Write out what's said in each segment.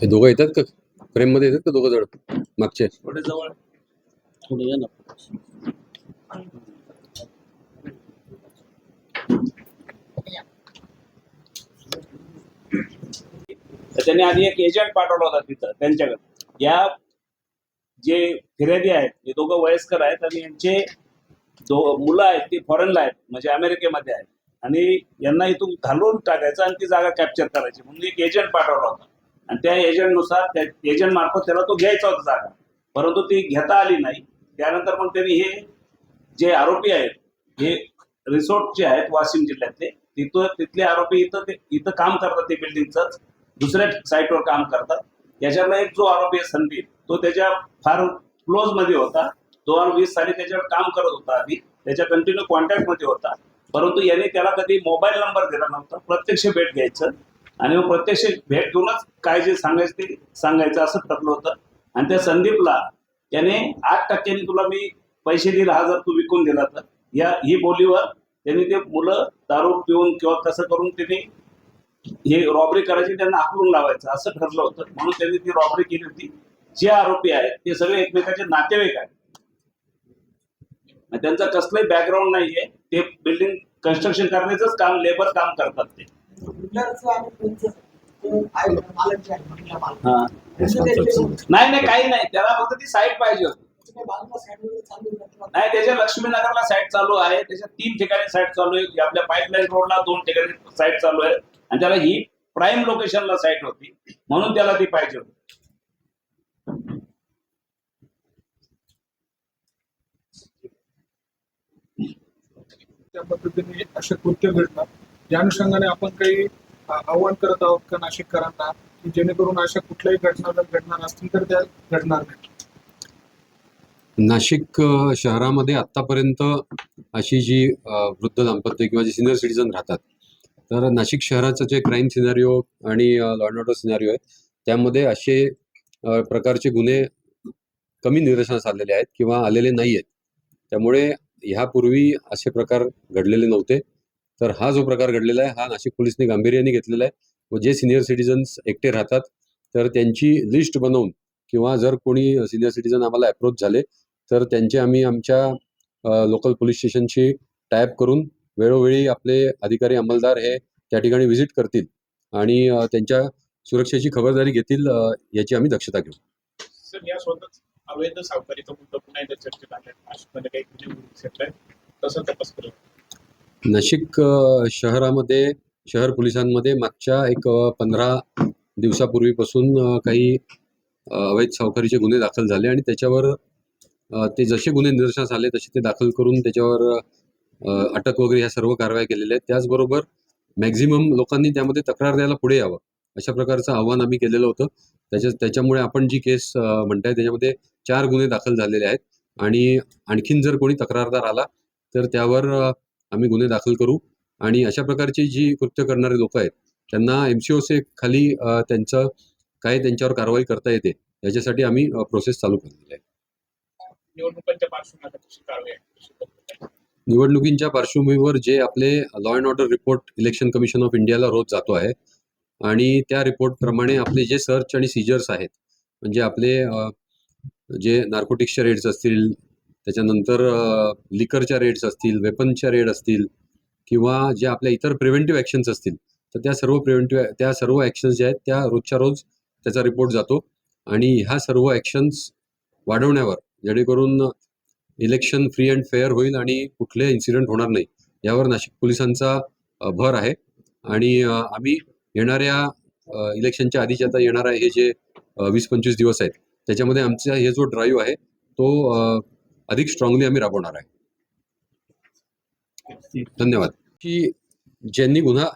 हे दोघं येतात का? फ्रेममध्ये येतात का दोघं जण? मागचे? थोडे जवळ. थोडे तर त्यांनी आधी एक एजंट पाठवला होता तिथं त्यांच्याकडे. या जे फिर्यादी आहेत हे दोघं वयस्कर आहेत आणि यांचे दो मुलं आहेत ती फॉरेनला आहेत म्हणजे अमेरिकेमध्ये आहेत. आणि यांना इथून घालून टाकायचं आणि ती जागा कॅप्चर करायची. म्हणून एक एजंट पाठवला होता. आणि त्या एजंटनुसार त्या एजंट मार्फत त्याला तो घ्यायचा होता जागा. परंतु ती घेता आली नाही. त्यानंतर मग त्यांनी हे जे आरोपी आहेत हे रिसोर्टचे आहेत वाशिम जिल्ह्यातले तिथं तिथले आरोपी इथं ते इथं काम करतात ते बिल्डिंगचंच दुसऱ्या साईटवर काम करतात. याच्यातला एक जो आरोपी आहे संदीप तो त्याच्या फार क्लोजमध्ये होता. दोन हजार वीस साली त्याच्यावर काम करत होता आधी. त्याच्या कंटिन्यू कॉन्टॅक्टमध्ये होता. परंतु याने त्याला कधी मोबाईल नंबर दिला नव्हता. प्रत्यक्ष भेट घ्यायचं. आणि मग प्रत्यक्ष भेट घेऊनच काय जे सांगायचं ते सांगायचं असं ठरलं होतं. आणि त्या संदीपला त्याने आठ टक्क्यांनी तुला मी पैसे दिले हा जर तू विकून दिला तर. या ही बोलीवर त्यांनी ते मुलं दारू पिऊन किंवा कसं करून त्यांनी हे रॉबरी करायची त्यांना आकलून लावायचं असं ठरलं होतं. म्हणून त्यांनी ती रॉबरी केली होती. जे आरोपी आहेत ते सगळे एकमेकांचे नातेवाईक आहेत. त्यांचं कसलंही बॅकग्राऊंड नाहीये. ते बिल्डिंग कन्स्ट्रक्शन करण्याचंच काम लेबर काम करतात. हा. ते- नाही नाही काही नाही. त्याला फक्त ती साईट पाहिजे होती. नाही त्याच्या लक्ष्मीनगरला साईट चालू आहे. त्याच्या तीन ठिकाणी साईट चालू आहे. आपल्या पाईपलाईन रोडला दोन ठिकाणी साईट चालू आहे. आणि त्याला ही प्राईम लोकेशनला साईट होती. म्हणून त्याला ती पाहिजे होती. त्या पद्धतीने अशा कृत्य घडतात. या अनुषंगाने आपण काही आव्हान करत आहोत का नाशिककरांना की जेणेकरून अशा कुठल्याही घटना जर घडणार असतील तर त्या घडणार नाही नाशिक शहरामध्ये आत्तापर्यंत अशी जी वृद्ध दाम्पत्य किंवा जे सिनियर सिटीजन राहतात तर नाशिक शहराचं जे क्राईम सिनारिओ आणि लॉर्ड ऑर्डर सिनारिओ आहे त्यामध्ये असे प्रकारचे गुन्हे कमी निदर्शनास आलेले आहेत किंवा आलेले नाही आहेत. त्यामुळे ह्यापूर्वी असे प्रकार घडलेले नव्हते. तर हा जो प्रकार घडलेला आहे हा नाशिक पोलिसने गांभीर्याने घेतलेला आहे. व जे सिनियर सिटीजन्स एकटे राहतात तर त्यांची लिस्ट बनवून किंवा जर कोणी सिनियर सिटीजन आम्हाला अप्रोच झाले तर त्यांचे आम्ही आमच्या लोकल पोलीस स्टेशनशी टायप करून वेळोवेळी आपले अधिकारी अंमलदार हे त्या ठिकाणी व्हिजिट करतील आणि त्यांच्या सुरक्षेची खबरदारी घेतील याची आम्ही दक्षता घेऊ. नाशिक शहरामध्ये शहर पोलिसांमध्ये मागच्या एक पंधरा दिवसापूर्वीपासून काही अवैध सावकारीचे गुन्हे दाखल झाले आणि त्याच्यावर ते जसे गुन्हे निदर्शनास आले तसे ते दाखल करून त्याच्यावर अटक वगैरे ह्या सर्व कारवाया केलेल्या आहेत. त्याचबरोबर मॅक्झिमम लोकांनी त्यामध्ये तक्रार द्यायला पुढे यावं अशा प्रकारचं आव्हान आम्ही केलेलं होतं. त्याच्या त्याच्यामुळे आपण जी केस म्हणताय त्याच्यामध्ये चार गुन्हे दाखल झालेले आहेत आणि आणखीन जर कोणी तक्रारदार आला तर त्यावर आम्ही गुन्हे दाखल करू आणि अशा प्रकारची जी कृत्य करणारे लोक आहेत त्यांना एम सी ओचे खाली त्यांचं काय त्यांच्यावर कारवाई करता येते याच्यासाठी आम्ही प्रोसेस चालू केलेली आहे. निवडणुकांच्या पार्श्वभूमीवर कशी कारवाई निवडणुकींच्या पार्श्वभूमीवर जे आपले law and order report election commission of इंडियाला रोज जातो आहे. आणि त्या रिपोर्टप्रमाणे आपले जे सर्च आणि सीजर्स आहेत म्हणजे आपले जे नार्कोटिक्सच्या रेट्स असतील त्याच्यानंतर लिकरच्या रेट्स असतील वेपनच्या रेट असतील किंवा जे आपल्या इतर प्रिव्हेंटिव्ह ॲक्शन्स असतील तर त्या सर्व प्रिव्हेंटिव्ह त्या सर्व ॲक्शन्स ज्या आहेत त्या रोजच्या रोज त्याचा रिपोर्ट जातो. आणि ह्या सर्व ॲक्शन्स वाढवण्यावर जेणेकरून इलेक्शन फ्री अँड फेअर होईल आणि कुठले इन्सिडेंट होणार नाही. यावर नाशिक पोलिसांचा भर आहे. आणि आम्ही येणाऱ्या इलेक्शनच्या आधीचे आता येणारा हे जे वीस पंचवीस दिवस आहेत. त्याच्यामध्ये आमचा हे जो ड्राईव्ह आहे तो अधिक स्ट्रॉंगली आम्ही राबवणार आहे. धन्यवाद. की ज्यांनी गुन्हा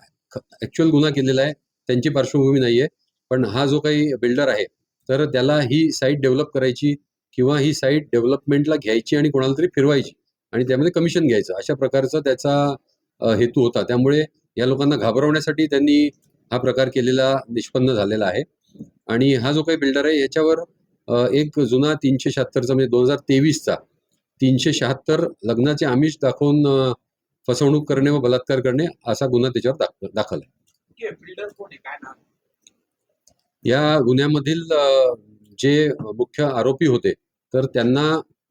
ऍक्च्युअल गुन्हा केलेला आहे त्यांची पार्श्वभूमी नाही आहे पण हा जो काही बिल्डर आहे तर त्याला ही साईट डेव्हलप करायची किंवा ही साईट डेव्हलपमेंटला घ्यायची आणि कोणाला तरी फिरवायची आणि त्यामध्ये कमिशन घ्यायचं. अशा प्रकारचा त्याचा हेतू होता. त्यामुळे या लोकांना घाबरवण्यासाठी त्यांनी हा प्रकार केलेला निष्पन्न झालेला आहे. आणि हा जो काही बिल्डर आहे याच्यावर एक जुना तीनशे शहात्तरचा म्हणजे दोन हजार तेवीसचा तीनशे शहात्तर लग्नाचे आमिष दाखवून फसवणूक करणे व बलात्कार करणे असा गुन्हा त्याच्यावर दाख दाखल आहे. या गुन्ह्यामधील जे मुख्य आरोपी होते तर त्यांना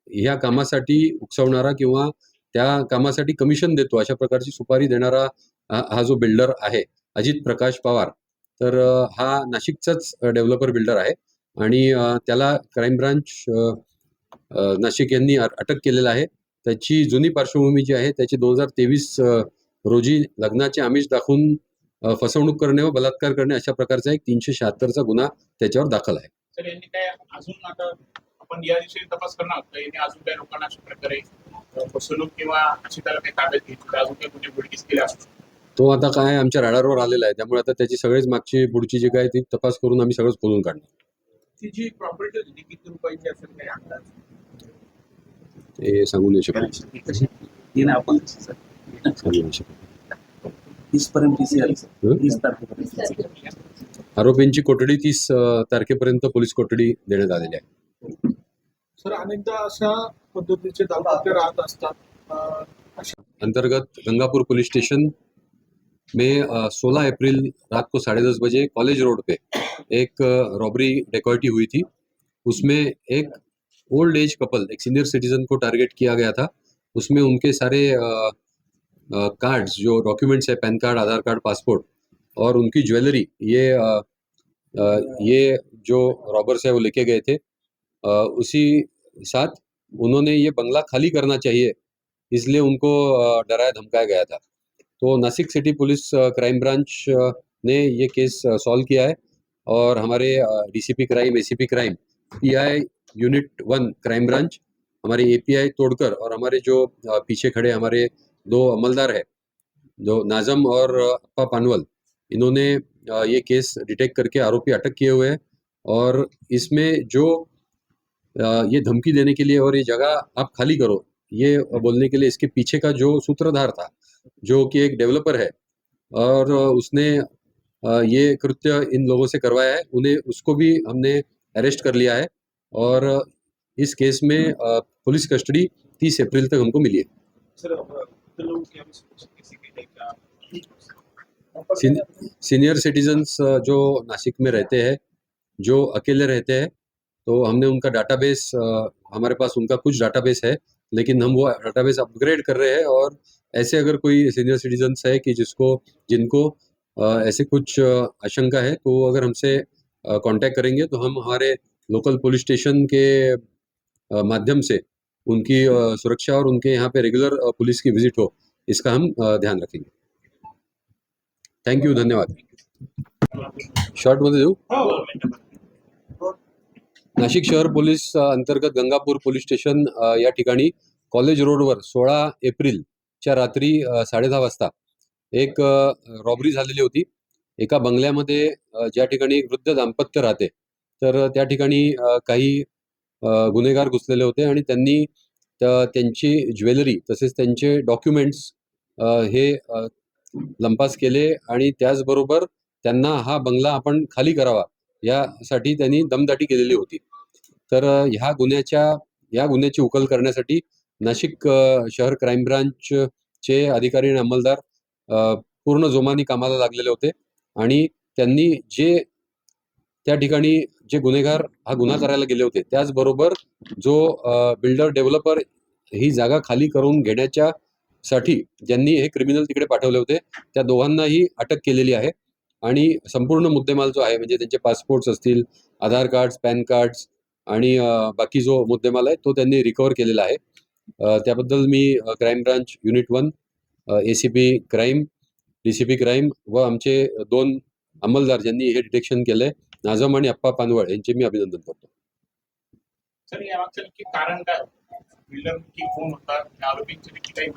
ह्या कामासाठी उकसवणारा किंवा त्या कामासाठी कमिशन देतो अशा प्रकारची सुपारी देणारा हा जो बिल्डर आहे अजित प्रकाश पवार. तर हा नाशिकचाच डेव्हलपर बिल्डर आहे आणि त्याला क्राईम ब्रांच नाशिक यांनी अटक केलेला आहे. त्याची जुनी पार्श्वभूमी जी आहे त्याची दोन हजार तेवीस रोजी लग्नाचे आमिष दाखवून फसवणूक करणे व बलात्कार करणे अशा प्रकारचा एक तीनशे शहात्तरचा गुन्हा त्याच्यावर दाखल आहे. तर यांनी काय अजून आता आपण या दिवशी तपास करणार का? यांनी अजून काही लोकांना अशा प्रकारे फसवणूक किंवा अशी त्याला काही ताब्यात घेतली अजून काही गुन्हे उघडकीस केले असू. तो आता काय आमच्या राडारवर आलेला आहे. त्यामुळे आता त्याची सगळेच मागची पुढची जी काय ती तपास करून आम्ही सगळंच खोलून काढणार. ती जी प्रॉपर्टी होती किती रुपयाची असेल काही अंदाज? ते सांगू नाही शकत. आपण. सांगू नाही शकत. तीस पर्यंत? तीस तारखेपर्यंत. आरोपींची कोठडी तीस तारखेपर्यंत पोलीस कोठडी देण्यात आलेली आहे. सर अनेकदा अशा पद्धतीचे दाम्पत्य राहत असतात. अंतर्गत गंगापुर पुलिस स्टेशन में 16 अप्रैल रात को साढ़े दस बजे कॉलेज रोड पे एक रॉबरी डेकॉइटी हुई थी. उसमें एक ओल्ड एज कपल एक सीनियर सिटीजन को टारगेट किया गया था। उसमें उनके सारे कार्ड्स जो डॉक्यूमेंट्स है pan card Aadhaar card passport और उनकी ज्वेलरी ये अ, अ, ये जो रॉबर्स है वो लेके गए थे अ, उसी साथ उन्होंने ये बंगला खाली करना चाहिए इसलिए उनको डराया धमकाया गया था। तो Nashik city police crime branch ने ये केस सॉल्व किया है और हमारे DCP crime ACP crime PI unit one crime branch हमारे एपीआई तोड़कर और हमारे जो पीछे खड़े हमारे दो अमलदार है जो नाजम और अप्पा पानवल इन्होंने ये केस डिटेक्ट करके आरोपी अटक किए हुए हैं और इसमें जो ये धमकी देने के लिए और ये जगह आप खाली करो, ये बोलने के लिए इसके पीछे का जो सूत्रधार था, जो कि एक डेवलपर है और उसने ये कृत्य इन लोगों से करवाया है, उन्हें, उसको भी हमने अरेस्ट कर लिया है और इस केस में पुलिस कस्टडी तीस अप्रैल तक हमको मिली है। सर अ, ते लोक यावेळेस किसी के का सीन- सीनियर सिटीजन्स जो नासिक में रहते हैं, जो अकेले रहते हैं तो हमने उनका डाटाबेस हमारे पास उनका कुछ डाटाबेस है, लेकिन हम वो डाटाबेस अपग्रेड कर रहे हैं और ऐसे अगर कोई सीनियर सिटीजन्स है कि जिसको, जिनको ऐसे कुछ आशंका है तो अगर हमसे कांटेक्ट करेंगे तो हम हमारे लोकल पुलिस स्टेशन के माध्यम से उनकी सुरक्षा और उनके यहाँ पे रेगुलर पुलिस की विज़िट हो, इसका हम ध्यान रखेंगे। थँक्यू धन्यवाद. शॉर्टमध्ये देऊ? नाशिक शहर पोलीस अंतर्गत गंगापूर पोलीस स्टेशन या ठिकाणी कॉलेज रोडवर सोळा एप्रिलच्या रात्री साडेदहा वाजता एक रॉबरी झालेली होती. एका बंगल्यामध्ये ज्या ठिकाणी एक वृद्ध दाम्पत्य राहते तर त्या ठिकाणी काही गुन्हेगार घुसलेले होते आणि त्यांनी त्यांची ज्वेलरी तसेच त्यांचे डॉक्युमेंट्स हे लंपास केले आणि त्याचबरोबर त्यांना हा बंगला आपण खाली करावा यासाठी त्यांनी दमदाटी केलेली होती. तर ह्या गुन्ह्याच्या या गुन्ह्याची उकल करण्यासाठी नाशिक शहर क्राईम ब्रांच चे अधिकारी आणि अंमलदार पूर्ण जोमाने कामाला लागलेले होते आणि त्यांनी जे त्या ठिकाणी जे गुन्हेगार हा गुन्हा करायला गेले होते त्याचबरोबर जो बिल्डर डेव्हलपर ही जागा खाली करून घेण्याच्या साठी ज्यांनी हे क्रिमिनल तिकडे पाठवले होते त्या दोघांनाही अटक केलेली आहे. आणि संपूर्ण मुद्देमाल जो आहे म्हणजे त्यांचे पासपोर्ट्स असतील आधार कार्ड्स पॅन कार्ड्स आणि बाकी जो मुद्देमाल आहे तो त्यांनी रिकवर केलेला आहे. त्याबद्दल मी crime branch unit one A C P crime D C P crime व आमचे दोन अंमलदार ज्यांनी हे डिटेक्शन केलंय नाझम आणि अप्पा पानवळ यांचे मी अभिनंदन करतो. कारण काय की कोण होता आरोपींचे काही